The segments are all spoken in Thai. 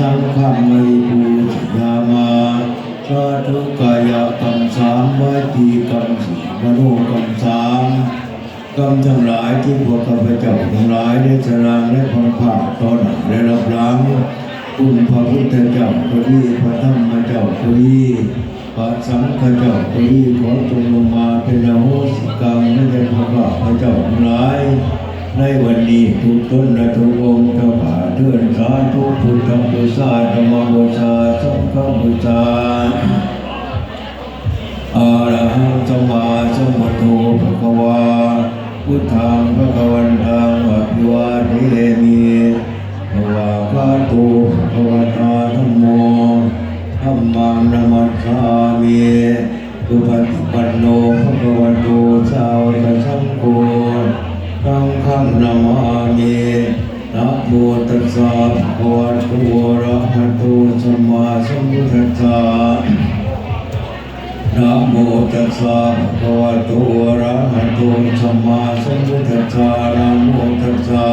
สังฆังไมภูชยามาสาธุกายกรรมสามวาจีกรรมสีมโนกรรมสามกรรมทั้งหลายที่พวกข้าพเจ้าทั้งหลายได้แสดงและพังผ่าตอนหน้ละรับหลังคุณพระพุทธเจ้าพระดีพระธรรมเจ้าพระดีพระสังฆเจ้าพระดีขอจงลงมาเป็นอโหสิกรรมและเป็นพระพระเจ้าทั้งหลาย ในวันนี้ทุกตนและทุกองค์เจ้าผ่าเทือนสาธุกพุทธบูชาธรรมบูชาสังฆบูชาอะระหังสัมมาสัมพุทโธภะคะวาพุทธังภะคะวันตังอภิวาทิเทมิภะวะคาโตภะคะวตาธัมโมธัมมังนมัสสามิสุปัฏิปันโนภะคะวะโตสาวกสังโฆตัง ขังนามามินะโมตัสสะภะวะโตอะระหะโตสัมมาสัมพุทธัสสะนะโมตัสสะภะวะโตอะระหะโตสัมมาสัมพุทธัสสะนะโมตัสสะ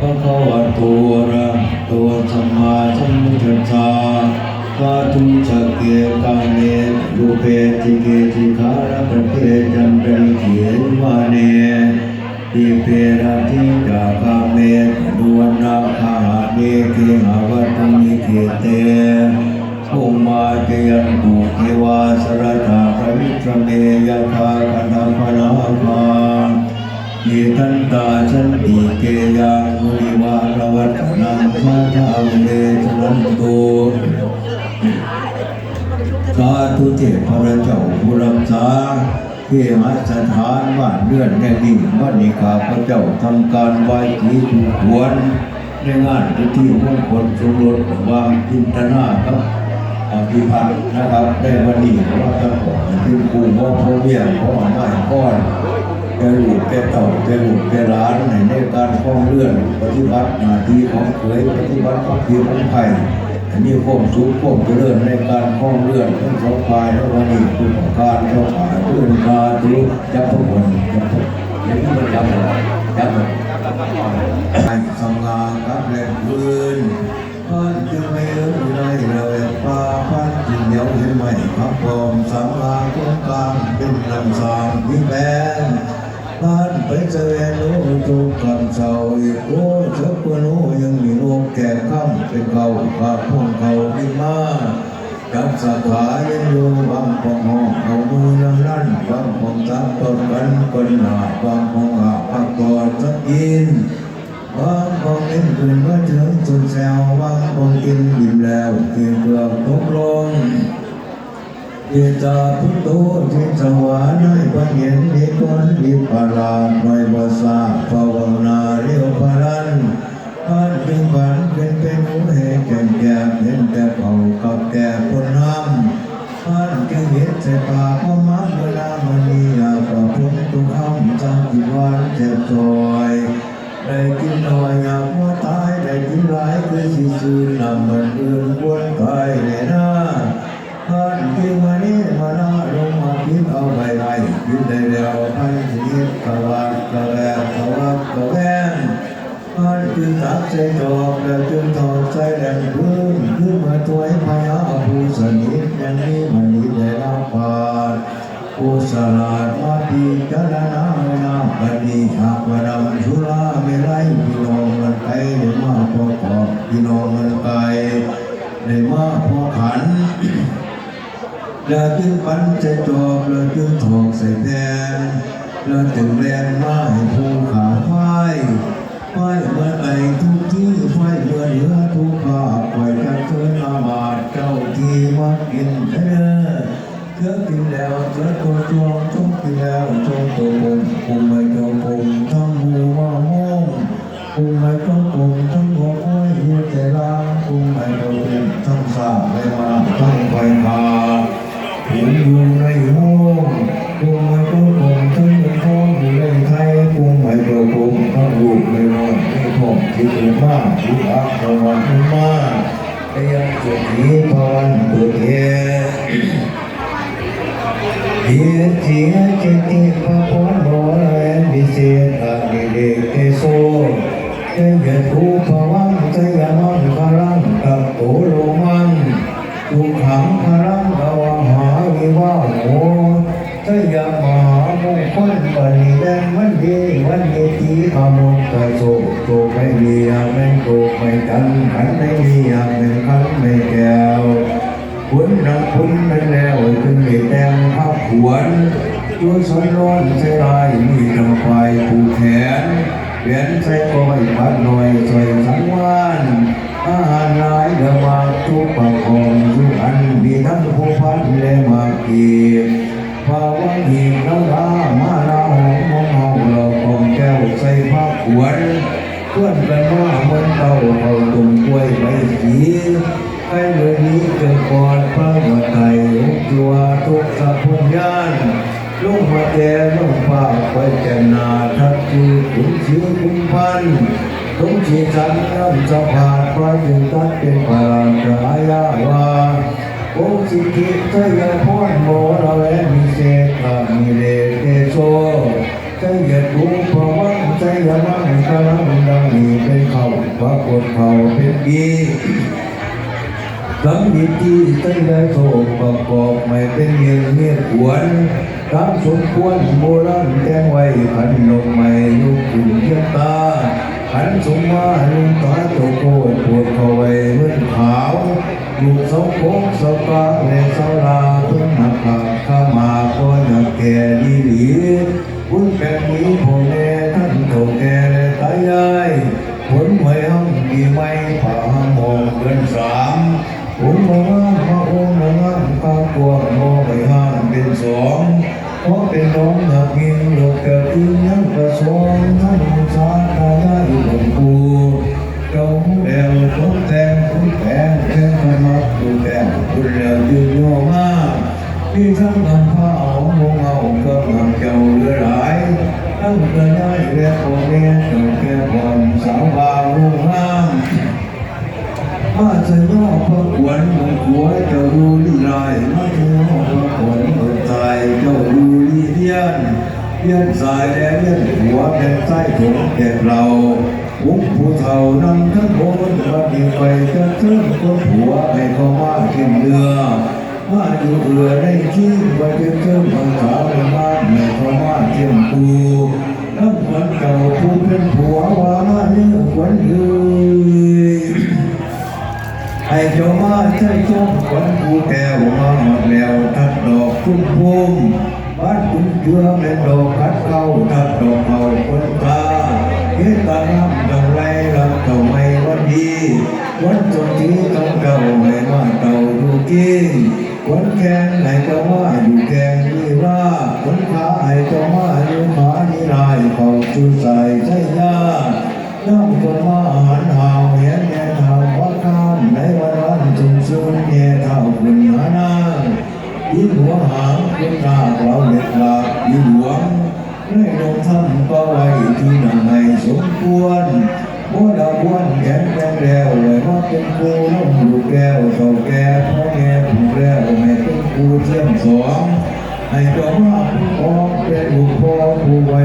ภะคะวะโตอะระหะโตสัมมาสัมพุทธัสสะปาทุจเกกาเมรูเปติเกติคาระปะเทจันเป็นเขียนวาเน ทิเปราทิกาคาเมดวนาคาเมเกหาวัตมิเกเตภูมาเจยันตุเทวาสรตาพระวิตรเมยะคาคันธปนาคาเยตันตาชันติเกยังมุนิวารวัตนังมาทาเวชนันตุสาธุเทพพระเจ้าผู้รักษา ที่หสถานบ้านเรือนแห่งนี้วันนี้ข้าพระเจ้าทำการไหว้ที่ถูกควรในงานพิธีมงคลสมรสวางจินตนาครับอภิพัฒน์นะครับได้วันนี้ว่าตะก่อนที่ครูว่าพ่อเมียพ่อไม้ก้อนแกลูกแกเต่าแกลูกแกร้านในในการคล้องเลื่อนปฏิบัติหน้าที่ของเคยปฏิบัติของพี่ของไผ่ อันนี้ความสุขความเจริญในการคล้องเลื่อนทั้งสองฝ่ายและวันนี้คือการเจ้าขาเลื่อนคาตุจับพวกคนจับพวกอย่างนี้มันจับเลยจับเลยไอ้สงากับแรงพื้นพันจึงไม่เอื้อได้เลยป่าพันจึงเหนียวเห็นไหมครับผมสังฆาตรงกลางเป็นลำสางวิแบนบ้านไปเจอโนทุกคำเศร้าอีกโอ้ แก่ข้ามเป็นเขาปากพวกเขาขึ้นมาจับสาขายังอยู่บางปองห้องเอามือนั่งนั่นบางปองจับต้นกันคนหนาบางปองหาพักกอนสักกินบางปองเล่นคืนเมื่อถึงสุดแซวบางปองกินอิ่มแล้วเพียงเพื่อตกลงเยตาพุทโธทิสวานัยปัญญนิกรวิปลาสหน่อยภาษาภาวนาเรียวพรัน เป็นจึงฝันเป็นเป็นหูเหแก่แก่เห็นแต่เ่ากับแก่คนน้ำพันจึงเห็นใจปากพมังเวลามันมีอยากประพุทตุคำจังกิวานเจ็บจอยได้กินหน่อยอยากว่าตายได้กินหลายคือสิซื้อนำมันอื่นวนไป ใจดอกแล้วจึงถอดใจแดงพื้นขึ้นมาตัวให้พายาผู้สนิทอย่างนี้มันนี้ได้รับผ่านผู้สลาดมาดีจารณาไม่นาปฏิหักวดำชุลาไม่ไรพี่น้องมันไปได้มาพอขอบพี่น้องมันไปได้มาพอขันแล้วจึงปันจะจอบแล้วจึงถอกใส่แทนแล้วจึงแรงมาให้ผู้ขาไฟไฟเมื่อไหร่ทุ ที่ากินเนื้อเกือกินแล้วเกือตัวจวงจงกินแล้วจงตัวบุญคุมไม่เจ้าคุมทั้งหูว่าห้องคุมไม่เจ้าคุมทั้งหัวห้อยหัวใจล้างคุมไม่เจ้าคุมทั้งสาไม่มาทั้งไฟพา นิพานตุเยเยเจียเจติปะปะโมเอวิเศษอานิเดเตโสเยภูภวังเจยานังพลังตัโตโลมันทุกขังพลังอวังหาวิวาโหเจยามหามงคลปณิแดงวันเดวันเดตีขามงคลโส โจกไม่มีอยากเป็นโจกไม่กันขันไม่มีอยากเป็นขันไม่แก้วคุณนักคุณเป็นแล้วจึงได้แต่งภาพหวนตัวสนร้อนใจลายมีทำไฟผูกแขนเวียนใส่ก้อยพัดหน่อยใส่สังวานอาหารหลายเดมาทุกประคองทุกอันมีทั้งผู้พันและมาเกียภาวะหินน้ำลามาลาหอมมองเฮาเราของแก้วใส่ผ้าขวน เพื่อนกันว่าเมือนเต่าเขาตุ่มกล้วยใบสีใครเลยนี้เกิดก่อนพระมาไทยลุกจัวทุกสัพพุญญาณลุกมาแก่ลุกฟ้าไปแก่นาทัดจีขุนชีขุนพันทุกชีสันน้ำสะพานพระจึงตัดเป็นปาราชายาวาองค์สิทธิเทยาพรโมระเวมิเศษกามิเรเตโซใจยดูพระวัง ใจยมังกลังดังนี้เป็นเขาปรากฏเขาเป็นดีสังยิที่ใจได้โศกประกอบไม่เป็นเงียเงียขวนตามสมควรโบราณแจ้งไว้ขันนกไม่ยุคขุนเทียบตาขันสมว่าลุงตาโจโกดปวดเข้าไว้เมื่อขาวอยู่เสาโค้งเสาปากแลสาลาเพิ่งหักขาข้ามาก็อยากแก่ดีหลีบุญแบบนี้พ่อแม่ ผมมองว่ามาโอ้มองว่าข้าวกลัวมองไปห้างเป็นสองเพราะเป็นน้องหักเงินหลบกิดขึ้นยังประสง เลี้ยนสายแลเลี้ยนหัวแผ่นใต้ถุงแก่เราอุ้มผู้เฒ่านำทั้งโคนมาดีไปจะเชิญคนหัวให้เขามาขึ้นเรือมาอยู่เรือได้ที่ว่าจะเชิญภาษาในบ้านให้เขามาเทียมปูน้ำขวัญเก่าผู้เป็นผัวว่ามาเนื้อขวัญเลยให้เจ้ามาใช้ชมขวัญผู้แก้วมาหมดแล้วทัดดอกคุ้มพุ่ม บ้านคุณเชื่อแม่ดอกพัดเข้าทัดดอกเอาคนตาเฮ็ดตาน้ำดังไรรับเก่าไม่วันดีวันจนที่ต้องเก่าไม่ว่าเก่าดูกินวันแข้งให้เจ้าว่าอยู่แข้งนี่ว่าวันขาไหนก็ว่าอยู่ขานี่ลายเขาจูใส่ หางคุณตาเราเด็ดลาบยิ้มหวงได้ลงท่ำก็ไว้ที่นั่งให้สมควรบัวดาวนแขนแดงแล้วเลยว่าเป็นครูน้องลูกแก้วเท่าแก่พ่อแก่ผู้แก้วไม่เป็นครูเชื่อมสองให้เจ้าว่าผู้พ่อเป็นลูกพ่อผู้ไว้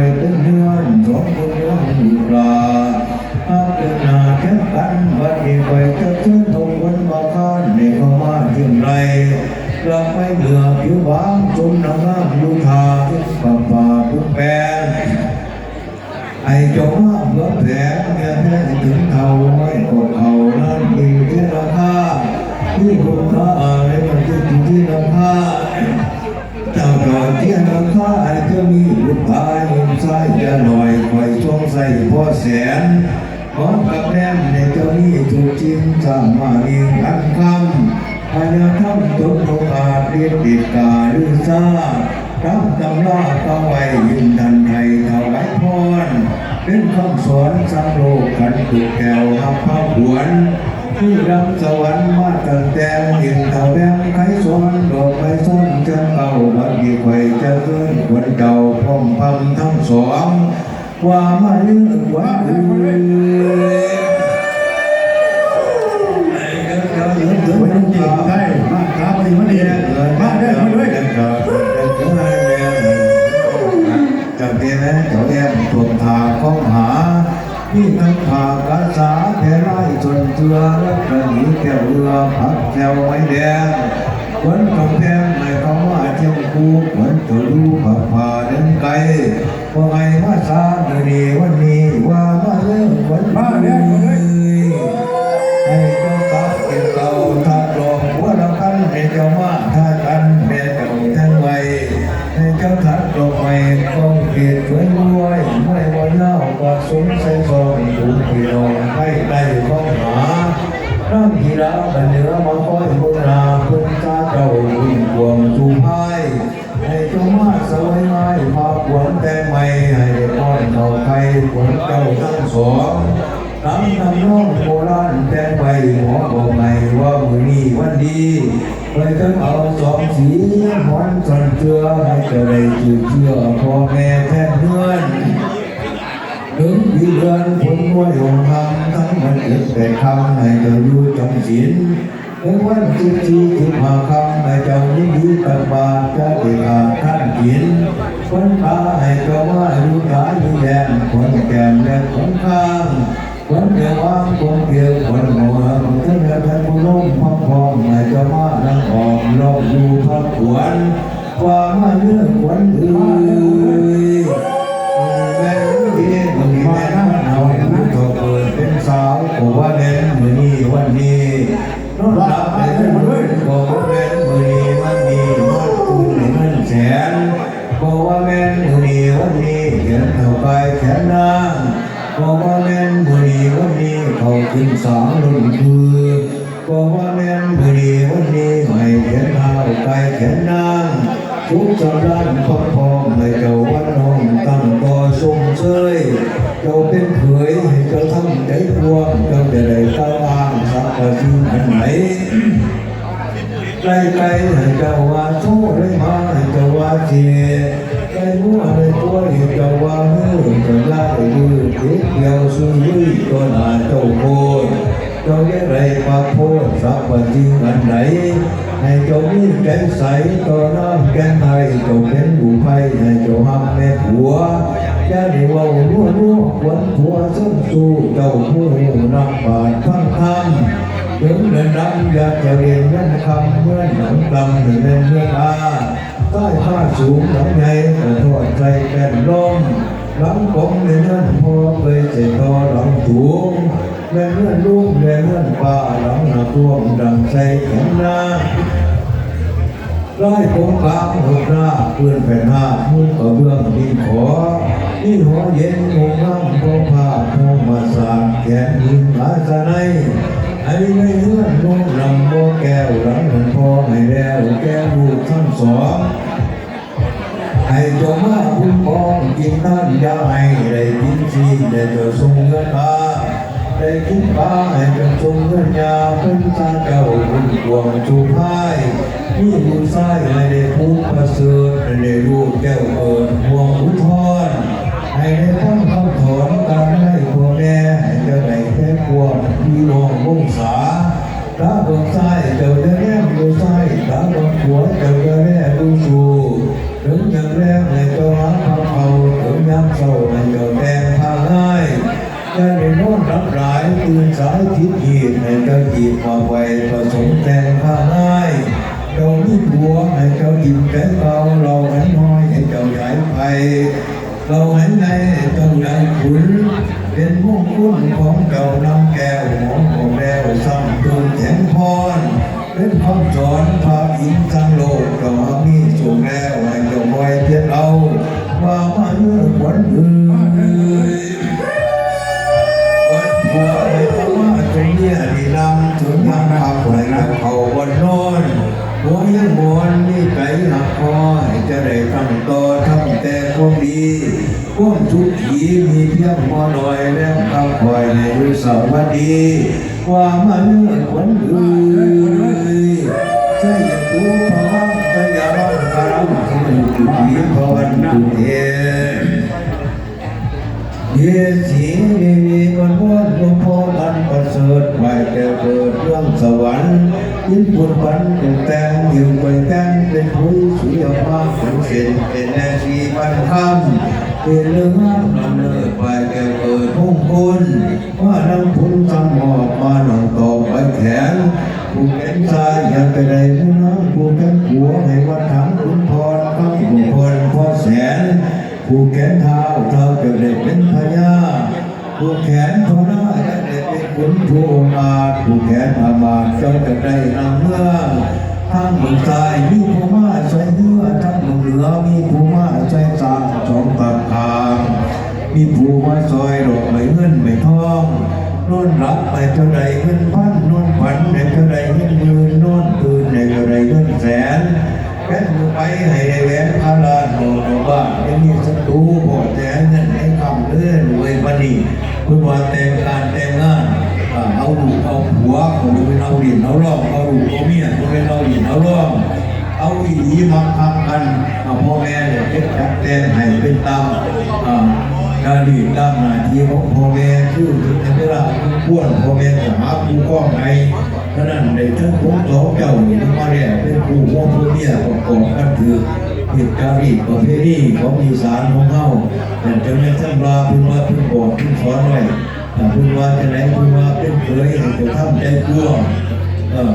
านี้ถูกจิ้มสามาเรียงอันคำพญาทำจนโอกาสเรียนติดกาลือซารับตำราเข้าไว้ยินทันไทยถวายพรเป็นคำสอนสังโลกขันตุกแก้วหับพระหวนที่รับสวรรค์มาตั้งแต่เห็นเต่าแบงไขสวนดอกไม้ส้นจะเก่าบัดดีไข่จะเกินคนเก่าพร้อมพัมทั้งสองว่ามาเรื่องว่าอื่น จ้าวันนี้จริงได้มาครับวันนี้วันนี้มากได้มาด้วยจากนี้นะเจ้าแอมทวงทาข้องหาที่ทั้งผากาสาแผ่ไล่จนเจือและกระหนีแก้วเรือพักแก้วไม้แดงขวัญกำแพงในคำว่าเที่ยวกูขวัญตัวดูผ่าผ่าเดินไกลว่าไงมาซาเดีวันนี้ว่ามาเลิกขวัญมาเนี่ย กพี่น้องให้ได้ข้องหาน้ำกีฬาบันเนือมาคอยบุญนาพิ่นตาเจ้าวิ่งวงจูพายให้เจ้ามาสวยไม้พาขวนแต่งใหม่ให้ป้อนเขาไข่ขวนเจ้าทั้งสองตั้งนำน้องโบราณแต่งใบหัวบอกไงว่ามือนี้วันดีไปทั้งเอาสองสีหอนสันเชื่อให้เจ้าได้ชื่อเชื่อพ่อแม่แทนเพื่อน ถึงวิเดือนผลมวยองคำทั้งมันเอ็ดแต่คำให้เจ้าอยู่จงศีลถึงวันที่ที่ที่มาคำให้เจ้ายินดีตักบาตรจะได้ขาดท่านกินคนตาให้เจ้าว่าอยู่ขาอยู่แดงคนแก่และคนข้างคนเดียวว่างคนเดียวคนหัวคนเดียวท่านผู้ล้มพักพองให้เจ้ามานั่งออกลอกอยู่พักขวนความมาเรื่องขวัญเอ้ย ส ชียไกลมัวในตัวให้เจ้าว่าเฮ้ยเจ้าลากไปดูเด็กเดียวซื้อลุยตัวหนาเจ้าโคตรเจ้าเรียกไรปาโพดสักวันจริงอันไหนให้เจ้ามีแกนใสต่อน้ำแกนไทยเจ้าเป็นผู้ไพ่ให้เจ้าหักแม่ผัวอย่าได้เว่านัวนัวควนผัวซึ่งสู้เจ้าผู้นักบาดพังคำถึงเดินดังอยากจะเรียนนั่นคำเมื่อหนังกำหนึ่งในเมื่ออา ใต้ผ้าสูงหลังใหญ่แต่ทอดใจแก่นลมหลังกงในนั่นพอเคยเจ็บตอหลังถุงแม่เลื่อนลูกแม่เลื่อนป้าหลังหน้าท่วมดังใส่แขนหน้าร้ผมกลางหกหน้าเพื่อนแผ่นห้ามุ่งกระเบื้องดินขอนี่หัวเย็นหัวน้ำหัวผ้าหัวมาสาดแขนยิงอาสะใน ไอ้ไม่เลื่อนลูกลำโบแก้วหลังหลวงพ่อให้แล้วแก้วลูกทั้งสองให้เจ้ามาคุ้มครองกินน้ำยาให้ได้กินชีได้เจ้าทรงเงินมาได้กินปลาให้เจ้าทรงเงินยาเป็นตาเจ้าบุญดวงจูพายมีบุญใส่ให้ได้ผู้ประเสริฐได้ลูกแก้วเอิญห่ นองวงศาตาบนซ้ายเจ้าจะแนมดูซ้ายตาบนขวเจ้าจะแนมดูสูถึงย่างแรกในเจ้าหาทางเขาถึงยามเศร้าในเจ้าแดงทางง่ายจะได้นอนรับหลายตื่นสายทิศหีดในเจ้าหีบมาไวผสมแดงทางง่ายเจ้ามีบัวให้เจ้าอิ่มแก่เบาเราหันน้อยให้เจ้าใหญ่ไปเราหันในให้เจ้าใหญ่ขุน เป็นมงคลของเก่าน้ำแก้วหอมของแล้วซ้ำตูนแข็งพรเป็นคำสอนพาอินทั้งโลกก็มามีสูงแล้วให้เจ้าคอยเพียรเราว่ามาเมื่อขวัญเอ่ยวันผัวในพม่าจงเนี่ยดีนำถึงยังขับไหลกับเขาวันนอนหัวยังวนนี่ไก่หักคอให้จะได้ตั้งต่อทำแต่ความดี ความทุกข์ขีมีเพียงพอหน่อยแล้วคำคอยในวิสวัสดีว่ามาเมื่อขวัญเอ่ยใช่ยตูพระใช่ยาบังคารังที่มันตุลีพอวันตุเอเยสีมีมีวันวันหลวงพ่อท่านประเสริฐไหวแก่เกิดเรื่องสวรรค์ยิ้มบุญปันเป็นแตงอยู่ไปแตงเป็นผู้สุยมากเป็นเส้นเป็นแนชีพันคำ เป็นเรื่องน้ำนำเนิดไหวแก่เกิดพุ่งคุณว่าน้ำพุนจำหมอบมาหนองตอกไปแขนผู้แขนซ้ายอย่าไปใดผู้น้องผู้แขนขวให้วัดถังคุณพรครับผู้พรพ่อแสน ผู้แขนเท้าเท้าจะได้เป็นพญาผู้แขนพอหน้าจะได้เป็นขุนผู้มาผู้แขนอามาตย์เจ้าจะได้นำเมื่องทางมืองซ้ายมีผู้มาใส่เนื้อทาง เมืองเหนือมีผู้มาใส่สามสองปากทางมีผู้มาซอยดอกไม้เงินไม่ทองนอนรับไปเท่าใดเงินพันนอนฝันในเท่าใดเงินหมื่นนอนตื่นในเท่าใดเงินแสนแค่มือไปให้ได้แหวนพาลานโนโนบ้านไม่มีศัตรูพอแต่เงินให้คำเลื่อนรวยปนีคุณว่าแต่งการแต่งงานเอาลูกเอาผัวคนเป็นเอาดินเอาร่องเอาลูกเอาเมียคนเป็นเอาดินเอาร่อง เอาอีหลีมาทำกันเอาพ่อแม่เนี่ยเก็บจัดแต่งให้เป็นตามการดีตามหน้าที่ของพ่อแม่คือถึงเวลาทุกพวนพ่อแม่จะหาผู้ก้องให้ฉะนั้นในทั้งพวกสองเจ้านี่มาแรกเป็นผู้พ่อผู้เมียประกอบกันคือเหตุการณ์ประเพณีของอีสานของเฮาแต่จะไม่ทั้งลาพิ่นว่าพิ่นบอกพิ่นสอนไว้แต่พิ่นว่าจะไหนพิ่นว่าเป็นเคยให้จะทำใจกลัวเออ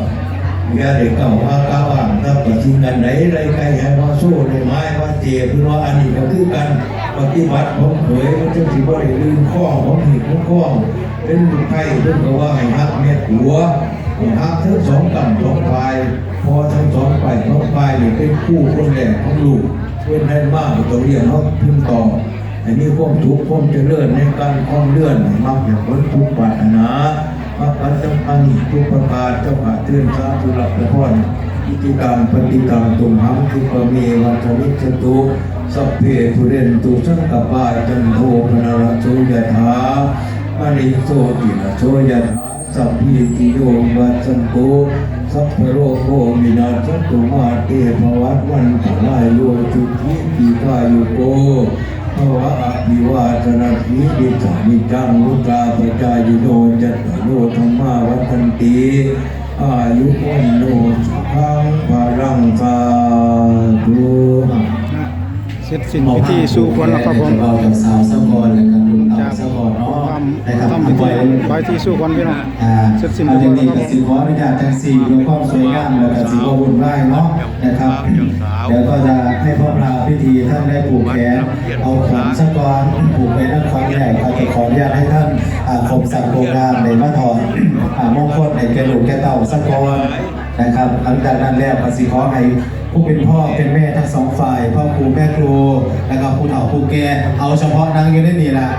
อย่าได้เก่าว่าก้าวางถ้าปฏิบัติไหนไรใครให้มาสู้ในไม้ว่าเจ็บเพื่อว่าอันนี้ก็คือกันปฏิบัติผมเผยมันจะสิบ่ได้ลืมข้อผมผิดผมข้อเป็นลูกไผ่เพิ่นก็ว่าให้ฮักแม่หัวฮักทั้งสองกันสองฝ่ายพอทั้งสองฝ่ายสองฝ่ายนี่เป็นคู่คนแรกของลูกเพื่อนให้มากตัวเรียนเขาพึ่งต่ออันนี้ความทุกข์ความเจริญในการคล้องเลื่อนมักอย่างพ้นทุกข์ปรา รถนาพระปัญจปันทุกประการเจ้าขาเตือนสาธุรับพรอิติการปฏิกรรมตุมหังคิปเมวัชวิจตุสัพเพปุเรนตุสังกปาจันโทปนรโสยถามณิโสติระโสยถาสัพพิติโยวัจันโตสัพพโรโคมินาสตุมาเตภวัตวันตลายโยจุติปิกายุโก วะอภิวาทนาสีดิสานิจังลุตาปจายโนจัตตโนธรรมาวัฒนตีอายุวันโนสุขังภารังสาธุเสร็จสิ้นพิธีสู่ควรแล้วครับผมเรากับสาวสะอนและกับลุงเต่าสะบอน เนาะนะครับทำพิธีไปที่สู่ควรพี่น้องอ่าเสร็จสิ้นเอาพิจธีริงๆกับสีขออนุญาตจังสีด้วยความสวยงามและกับสีอบอุ่นไหวเนาะนะครับเดี๋ยวก็จะให้พ่อพราพิธีท่านได้ผูกแขนเอาขนสะกอนผูกไปนั่งครั้งใหญ่เขาจะขออนุญาตให้ท่านอ่าคมสัตว์โบราณในมาถอนอ่ามงคลในแกลูกแกเต่าสะกอนนะครับหลังจากนั้นแล้วก็สีขอให้ ผู้เป็นพ่อเป็นแม่ทั้งสองฝ่ายพ่อครูแม่ครูแล้วก็ผู้เฒ่าผู้แก่เอาเฉพาะนางอยู่ในนี่แหละ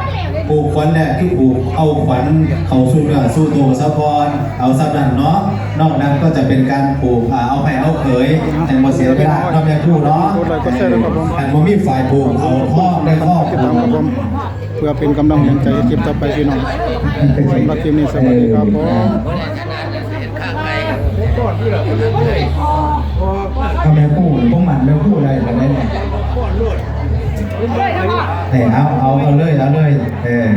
ปลูกขวัญแหละคือปลูกเอาขวัญเขาสู้เนื้อสู้ตัวสะพรเอาสำนันเนาะนอกนั้นก็จะเป็นการปลูกเอาไผ่เอาเขยแต่บ่เสียเวลาเนาะแม่ครูเนาะกดไลค์กดแชร์ด้วยครับผมอันบ่มีฝ่ายปลูกเอาพ่อได้พ่อติดตามครับผมเพื่อเป็นกำลังใจให้คลิปต่อไปพี่น้องสำหรับคลิปนี้สวัสดีครับผม ทำแม่คู่พวกมันแม่คู่อะไรแบบนี้เนี่ยแต่เอาเอาเอาเลยเอาเลยเออ